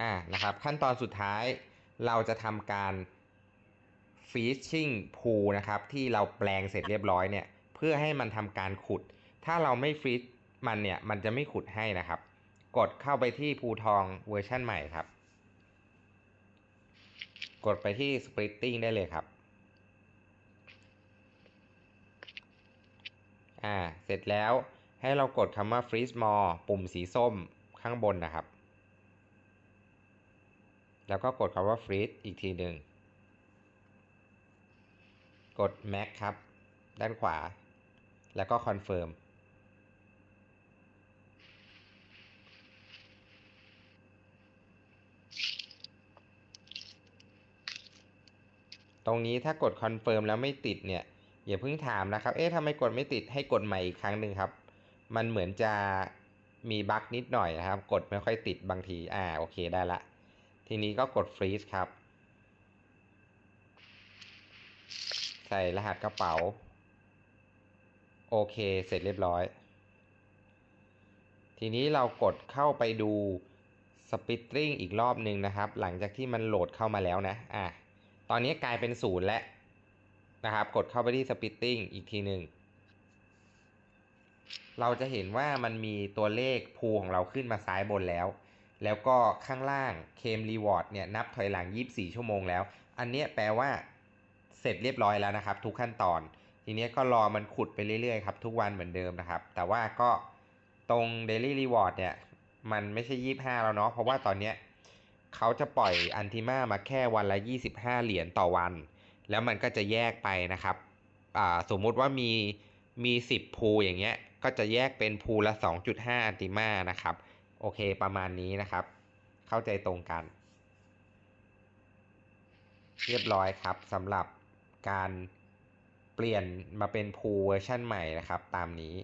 อ่านะครับขั้นตอนสุดท้ายเราจะทำการ fishing pool นะครับที่เราแปลงเสร็จเรียบร้อยเนี่ยเพื่อให้มันทำการขุด ถ้าเราไม่ฟรีซมันเนี่ยมันจะไม่ขุดให้นะครับ กดเข้าไปที่ภูทองเวอร์ชันใหม่ครับ กดไปที่ splitting ได้เลยครับอ่าเสร็จแล้วให้เรากดคำว่า freeze more ปุ่มสีส้มข้างบนนะครับ แล้วก็กดคำว่า freeze อีกทีหนึ่ง กด max ครับ ด้านขวา แล้วก็ confirm ตรงนี้ถ้ากดคอนเฟิร์มแล้วไม่ติดเนี่ย อย่าเพิ่งถามนะครับ เอ๊ะทำไมกดไม่ติดให้กดใหม่อีกครั้งหนึ่งครับ มันเหมือนจะมีบั๊กนิดหน่อยนะครับ กดไม่ค่อยติดบางที อ่า โอเคได้ละ ทีนี้ก็กดฟรีซครับ ใส่รหัสกระเป๋า โอเค เสร็จเรียบร้อย ทีนี้เรากดเข้าไปดูสปิตติ้งอีกรอบหนึ่งนะครับ หลังจากที่มันโหลดเข้ามาแล้วนะ อะ ตอนนี้กลายเป็นศูนย์แล้วนะครับ กดเข้าไปที่สปิตติ้งอีกทีหนึ่ง เราจะเห็นว่ามันมีตัวเลขพูของเราขึ้นมาซ้ายบนแล้ว แล้วก็ข้างล่างเคมรีวอร์ดเนี่ยนับถอยหลัง 24 ชั่วโมงแล้ว อันเนี้ยแปลว่าเสร็จเรียบร้อยแล้วนะครับ ทุกขั้นตอน ทีนี้ก็รอมันขุดไปเรื่อยๆครับ ทุกวันเหมือนเดิมนะครับ แต่ว่าก็ตรง Daily Reward เนี่ย มันไม่ใช่ 25 แล้วเนาะเพราะว่าตอนเนี้ยเขาจะปล่อยอันติมามาแค่วันละ 25 เหรียญต่อวัน แล้วมันก็จะแยกไปนะครับอ่าสมมุติว่ามีมี 10 พูอย่างเงี้ยก็จะแยกเป็นพูละ 2.5 อันติมานะครับ โอเคประมาณนี้นะครับ เข้าใจตรงกัน เรียบร้อยครับสำหรับการเปลี่ยนมาเป็นพูเวอร์ชันใหม่นะครับ ตามนี้